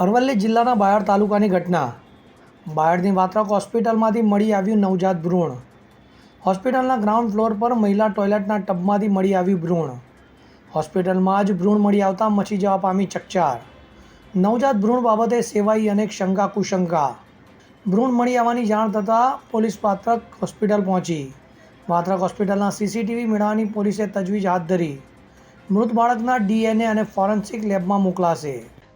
અરવલ્લી જિલ્લાના બાયડ તાલુકાની ઘટના. બાયડની વાત્રક હોસ્પિટલમાંથી મળી આવ્યું નવજાત ભ્રૂણ. હોસ્પિટલના ગ્રાઉન્ડ ફ્લોર પર મહિલા ટોયલેટના ટબમાંથી મળી આવ્યું ભ્રૂણ. હોસ્પિટલમાં જ ભ્રૂણ મળી આવતા મચી જવા પામી ચકચાર. નવજાત ભ્રૂણ બાબતે સેવાઈ અનેક શંકા કુશંકા. ભ્રૂણ મળી આવવાની જાણ થતાં પોલીસ વાત્રક હોસ્પિટલ પહોંચી. વાત્રક હોસ્પિટલના સીસીટીવી મેળવવાની પોલીસે તજવીજ હાથ ધરી. મૃત બાળકના ડીએનએ અને ફોરેન્સિક લેબમાં મોકલાશે.